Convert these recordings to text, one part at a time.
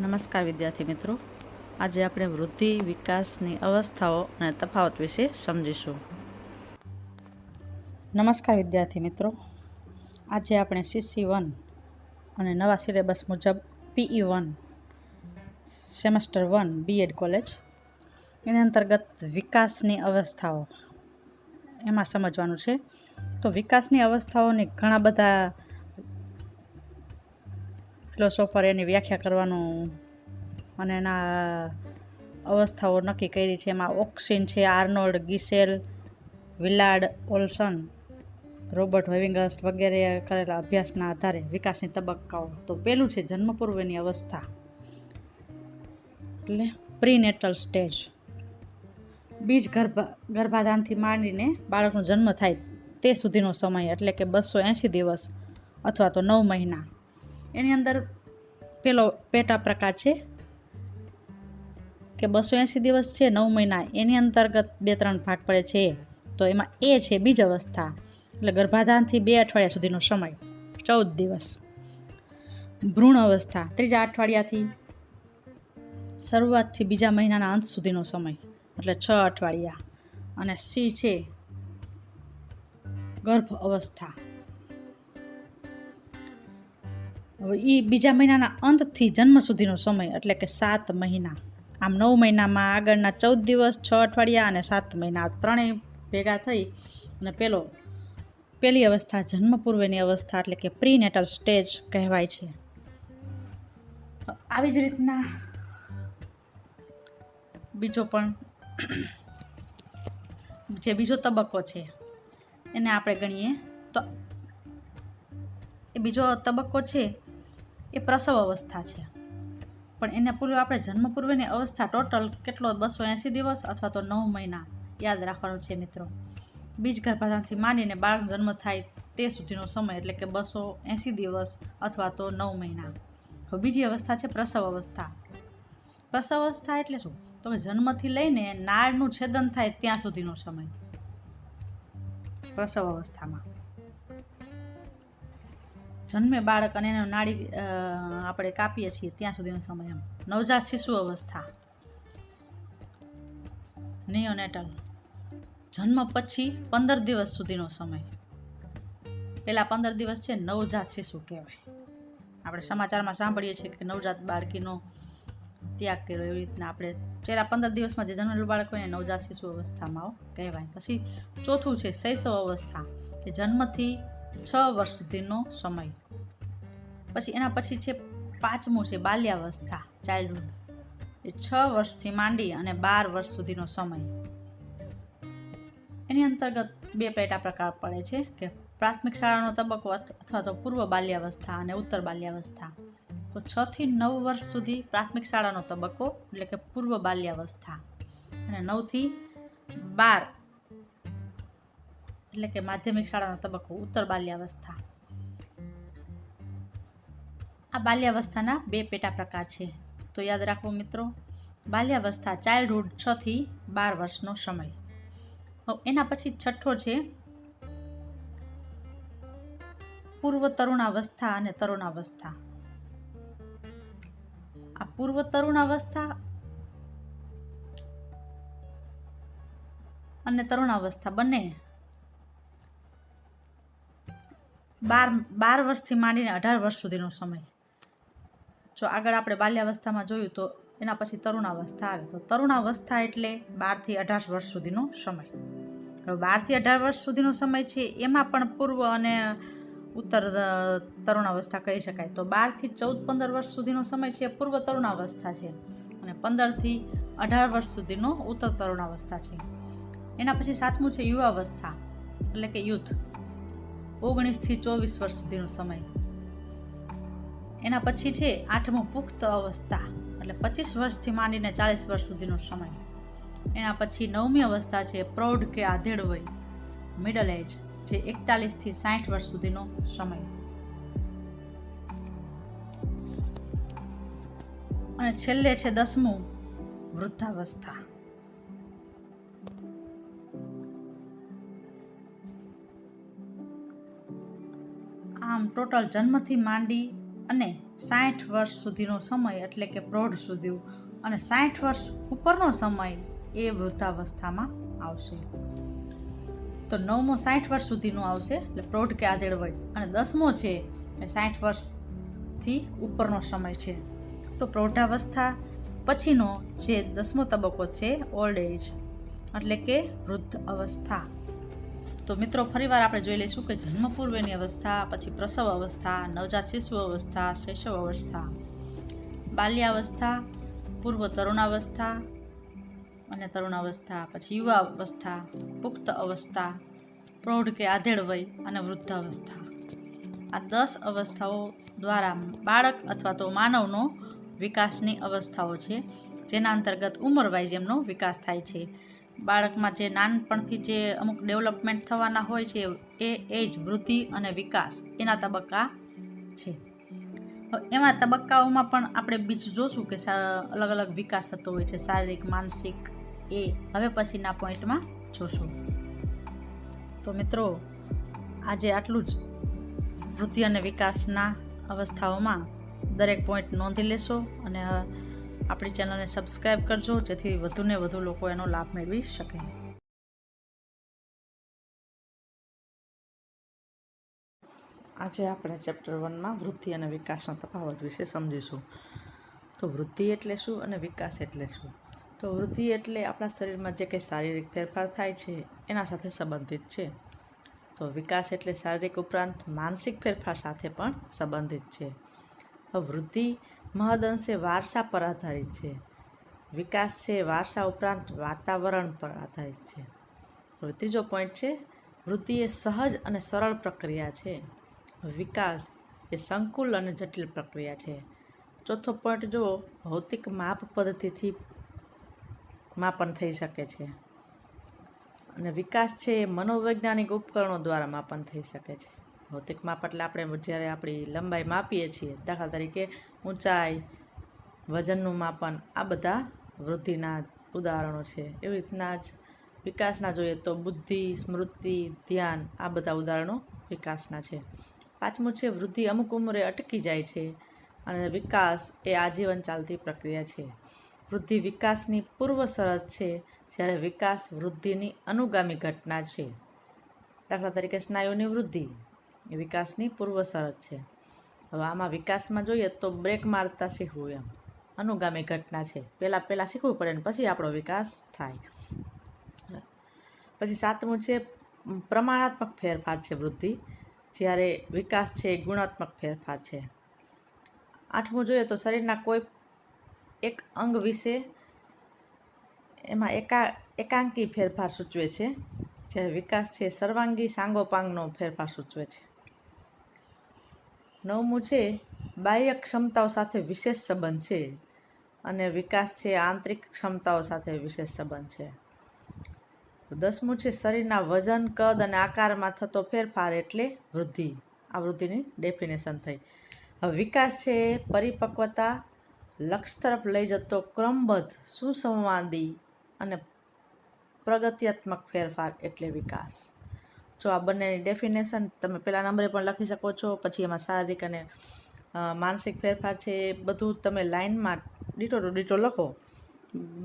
નમસ્કાર વિદ્યાર્થી મિત્રો. આજે આપણે વૃદ્ધિ, વિકાસની અવસ્થાઓ અને તફાવત વિશે સમજીશું. નમસ્કાર વિદ્યાર્થી મિત્રો. આજે આપણે સીસી વન અને નવા સિલેબસ મુજબ PE one semester one BEd college. એની અંતર્ગત વિકાસની અવસ્થાઓ. એમાં સમજવાનું છે. તો વિકાસની અવસ્થાઓની ઘણા બધા ફિલોસોફર એની વ્યાખ્યા કરવાનું અને એના અવસ્થાઓ નક્કી કરી છે. એમાં ઓક્સિન છે, Arnold, Gesell Willard Olson, Robert વેવિંગસ્ટ વગેરે કરેલા અભ્યાસના આધારે વિકાસની તબક્કાઓ. તો પહેલું છે જન્મ પૂર્વેની અવસ્થા. એટલે પ્રીનેટલ સ્ટેજ. બીજ ગર્ભ, ગર્ભાધાનથી માંડીને બાળકનો જન્મ થાય તે સુધીનો સમય, એટલે કે બસો એંસી દિવસ અથવા તો નવ મહિના. એની અંદર પેલો પેટા પ્રકાર છે કે બસો એંસી દિવસ છે, નવ મહિના. એની અંતર્ગત બે ત્રણ ભાગ પડે છે. તો એમાં એ છે બીજ અવસ્થા. એટલે ગર્ભાધાનથી બે અઠવાડિયા સુધીનો સમય. ચૌદ દિવસ. ભ્રૂણ અવસ્થા. ત્રીજા અઠવાડિયાથી શરૂઆતથી બીજા મહિનાના અંત સુધીનો સમય. એટલે છ અઠવાડિયા. અને સી છે ગર્ભ અવસ્થા. હવે એ બીજા મહિનાના અંતથી જન્મ સુધીનો સમય, એટલે કે સાત મહિના. આમ નવ મહિનામાં આગળના ચૌદ દિવસ, છ અઠવાડિયા અને સાત મહિના. ત્રણેય ભેગા થઈ અને પેલો પહેલી અવસ્થા જન્મ પૂર્વેની અવસ્થા, એટલે કે પ્રીનેટલ સ્ટેજ કહેવાય છે. આવી જ રીતના બીજો પણ, જે બીજો તબક્કો છે, એને આપણે ગણીએ. તો એ બીજો તબક્કો છે એ પ્રસવ અવસ્થા છે. પણ એને પૂર્વે આપણે જન્મ પૂર્વેની અવસ્થા ટોટલ કેટલો બસો એંસી દિવસ અથવા તો નવ મહિના યાદ રાખવાનું છે મિત્રો. બીજ ગર્ભાધાનથી માંડીને બાળક જન્મ થાય તે સુધીનો સમય એટલે કે બસો એંસી દિવસ અથવા તો નવ મહિના. હવે બીજી અવસ્થા છે પ્રસવ અવસ્થા. પ્રસવ અવસ્થા એટલે શું? તો જન્મથી લઈને નાળનું છેદન થાય ત્યાં સુધીનો સમય. પ્રસવ અવસ્થામાં. જન્મે બાળક અને એનો નાડી આપણે કાપીએ છીએ ત્યાં સુધીનો સમય એમ. નવજાત શિશુ અવસ્થા. નિયોનેટલ જન્મ પછી પંદર દિવસ સુધીનો સમય. પહેલાં પંદર દિવસ છે નવજાત શિશુ કહેવાય. આપણે સમાચારમાં સાંભળીએ છીએ કે નવજાત બાળકીનો ત્યાગ કર્યો એવી રીતના આપણે પહેલાં પંદર દિવસમાં જે જન્મેલું બાળક હોય નવજાત શિશુ અવસ્થામાં કહેવાય. પછી ચોથું છે શૈશવ અવસ્થા, કે જન્મથી છ વર્ષ સુધીનો સમય. પછી એના પછી છે પાંચમું છે બાલ્યાવસ્થા ચાઇલ્ડહુડ એ છ વર્ષથી માંડી અને બાર વર્ષ સુધીનો સમય. એની અંતર્ગત બે પેટા પ્રકાર પડે છે કે પ્રાથમિક શાળાનો તબક્કો અથવા તો પૂર્વ બાલ્યાવસ્થા અને ઉત્તર બાલ્યાવસ્થા. તો છ થી નવ વર્ષ સુધી પ્રાથમિક શાળાનો તબક્કો એટલે કે પૂર્વ બાલ્યાવસ્થા. અને નવથી બાર એટલે કે માધ્યમિક શાળાનો તબક્કો, ઉત્તર બાલ્યાવસ્થા. આ બાલ્યાવસ્થાના બે પેટા પ્રકાર છે. તો યાદ રાખો મિત્રો, બાલ્યાવસ્થા ચાઇલ્ડહુડ છ થી બાર વર્ષનો સમય. એના પછી છઠ્ઠો છે પૂર્વ તરુણાવસ્થા અને તરુણાવસ્થા. આ પૂર્વ તરુણાવસ્થા અને તરુણાવસ્થા બંને બાર બાર વર્ષથી માંડીને અઢાર વર્ષ સુધીનો સમય. જો આગળ આપણે બાલ્યાવસ્થામાં જોયું તો એના પછી તરુણાવસ્થા આવે. તો તરુણાવસ્થા એટલે બારથી અઢાર વર્ષ સુધીનો સમય. હવે બારથી અઢાર વર્ષ સુધીનો સમય છે, એમાં પણ પૂર્વ અને ઉત્તર તરુણાવસ્થા કહી શકાય. તો બારથી ચૌદ, પંદર વર્ષ સુધીનો સમય છે, પૂર્વ તરુણાવસ્થા છે અને પંદરથી અઢાર વર્ષ સુધીનો ઉત્તર તરુણાવસ્થા છે. એના પછી સાતમું છે યુવાવસ્થા, એટલે કે યુથ ઓગણીસથી ચોવીસ વર્ષ સુધીનો સમય. એના પછી છે આઠમું પુખ્ત અવસ્થા, એટલે પચીસ વર્ષથી માંડીને ચાલીસ વર્ષ સુધીનો સમય. એના પછી નવમી અવસ્થા છે પ્રૌઢ કે આધેડ વય મિડલ એજ જે એકતાલીસથી સાઠ વર્ષ સુધીનો સમય. અને છેલ્લે છે દસમું વૃદ્ધાવસ્થા. ટોટલ જન્મથી માંડી અને સાઠ વર્ષ સુધીનો સમય એટલે કે પ્રૌઢ સુધી અને સાઠ વર્ષ ઉપરનો સમય એ વૃદ્ધાવસ્થામાં આવશે. તો નવમો સાઠ વર્ષ સુધીનો આવશે એટલે પ્રૌઢ કે આધેડ વય અને દસમો છે એ સાઠ વર્ષથી ઉપરનો સમય છે. તો પ્રૌઢાવસ્થા પછીનો જે દસમો તબક્કો છે ઓલ્ડ એજ એટલે કે વૃદ્ધ અવસ્થા તો મિત્રો, ફરીવાર આપણે જોઈ લઈશું કે જન્મ પૂર્વેની અવસ્થા, પછી પ્રસવ અવસ્થા, નવજાત શિશુ અવસ્થા, શૈશવ અવસ્થા, બાલ્યાવસ્થા, પૂર્વ તરુણાવસ્થા અને તરુણાવસ્થા, પછી યુવા અવસ્થા પુખ્ત અવસ્થા, પ્રૌઢ કે આધેડ વય અને વૃદ્ધાવસ્થા. આ દસ અવસ્થાઓ દ્વારા બાળક અથવા તો માનવનો વિકાસની અવસ્થાઓ છે, જેના અંતર્ગત ઉંમર વાઇઝ એમનો વિકાસ થાય છે. બાળકમાં જે નાનપણથી જે અમુક ડેવલપમેન્ટ થવાના હોય છે, એ એજ વૃદ્ધિ અને વિકાસ એના તબક્કા છે. એમાં તબક્કાઓમાં પણ આપણે બીજું જોશું કે અલગ અલગ વિકાસ થતો હોય છે, શારીરિક, માનસિક, એ હવે પછીના પોઈન્ટમાં જોશું. તો મિત્રો, આજે આટલું જ. વૃદ્ધિ અને વિકાસના અવસ્થાઓમાં દરેક પોઈન્ટ નોંધી લેશો અને આપણી ચેનલને સબસ્ક્રાઈબ કરજો, જેથી વધુને વધુ લોકો એનો લાભ મેળવી શકે. આજે આપણે ચેપ્ટર વનમાં વૃદ્ધિ અને વિકાસનો તફાવત વિશે સમજીશું. તો વૃદ્ધિ એટલે શું અને વિકાસ એટલે શું? તો વૃદ્ધિ એટલે આપણા શરીરમાં જે કંઈ શારીરિક ફેરફાર થાય છે, એના સાથે સંબંધિત છે. તો વિકાસ એટલે શારીરિક ઉપરાંત માનસિક ફેરફાર સાથે પણ સંબંધિત છે. વૃદ્ધિ મહદઅંશે વારસા પર આધારિત છે. વિકાસ છે વારસા ઉપરાંત વાતાવરણ પર આધારિત છે. હવે ત્રીજો પોઈન્ટ છે વૃદ્ધિ એ સહજ અને સરળ પ્રક્રિયા છે. વિકાસ એ સંકુલ અને જટિલ પ્રક્રિયા છે. ચોથો પોઈન્ટ જુઓ ભૌતિક માપ પદ્ધતિથી માપન થઈ શકે છે. અને વિકાસ છે એ મનોવૈજ્ઞાનિક ઉપકરણો દ્વારા માપન થઈ શકે છે. ભૌતિક માપ એટલે આપણે જ્યારે આપણી લંબાઈ માપીએ છીએ, દાખલા તરીકે ઊંચાઈ, વજનનું માપન, આ બધા વૃદ્ધિના ઉદાહરણો છે. એવી રીતના જ વિકાસના જોઈએ તો બુદ્ધિ, સ્મૃતિ, ધ્યાન, આ બધા ઉદાહરણો વિકાસના છે. પાંચમું છે, વૃદ્ધિ અમુક ઉંમરે અટકી જાય છે અને વિકાસ એ આજીવન ચાલતી પ્રક્રિયા છે. વૃદ્ધિ વિકાસની પૂર્વ શરત છે જ્યારે વિકાસ વૃદ્ધિની અનુગામી ઘટના છે. દાખલા તરીકે સ્નાયુની વૃદ્ધિ. વિકાસની પૂર્વ શરત છે. હવે આમાં વિકાસમાં જોઈએ તો બ્રેક મારતા શીખવું એમ. અનુગામી ઘટના છે. પહેલાં પહેલાં શીખવું પડે ને પછી આપણો વિકાસ થાય. પછી સાતમું છે, પ્રમાણાત્મક ફેરફાર છે વૃદ્ધિ. જ્યારે વિકાસ છે એ ગુણાત્મક ફેરફાર છે. આઠમું જોઈએ તો શરીરના કોઈ એક અંગ વિશે એમાં એકા, એકાંકી ફેરફાર સૂચવે છે. જ્યારે વિકાસ છે સર્વાંગી સાંગોપાંગનો ફેરફાર સૂચવે છે. નવમું છે બાહ્ય ક્ષમતાઓ સાથે વિશેષ સંબંધ છે અને વિકાસ છે, આંતરિક ક્ષમતાઓ સાથે વિશેષ સંબંધ છે. દસમું છે શરીરના વજન, કદ અને આકારમાં થતો ફેરફાર એટલે વૃદ્ધિ. આ વૃદ્ધિની ડેફિનેશન થઈ. હવે વિકાસ છે, પરિપક્વતા, લક્ષ તરફ લઈ જતો ક્રમબદ્ધ, સુસંવાદી અને પ્રગત્યાત્મક ફેરફાર એટલે વિકાસ. જો આ બંનેની ડેફિનેશન તમે પહેલા નંબરે પણ લખી શકો છો, પછી એમાં શારીરિક અને માનસિક ફેરફાર છે, એ બધું તમે લાઇનમાં ડીટો ટુ ડીટો લખો.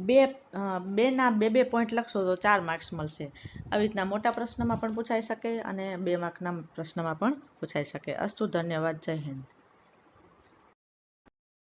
બે બેના બે બે પોઈન્ટ લખશો તો ચાર માર્ક્સ મળશે. આવી રીતના મોટા પ્રશ્નમાં પણ પૂછાઈ શકે અને બે માર્કના પ્રશ્નમાં પણ પૂછાઈ શકે. અસ્તુ, ધન્યવાદ. જય હિન્દ.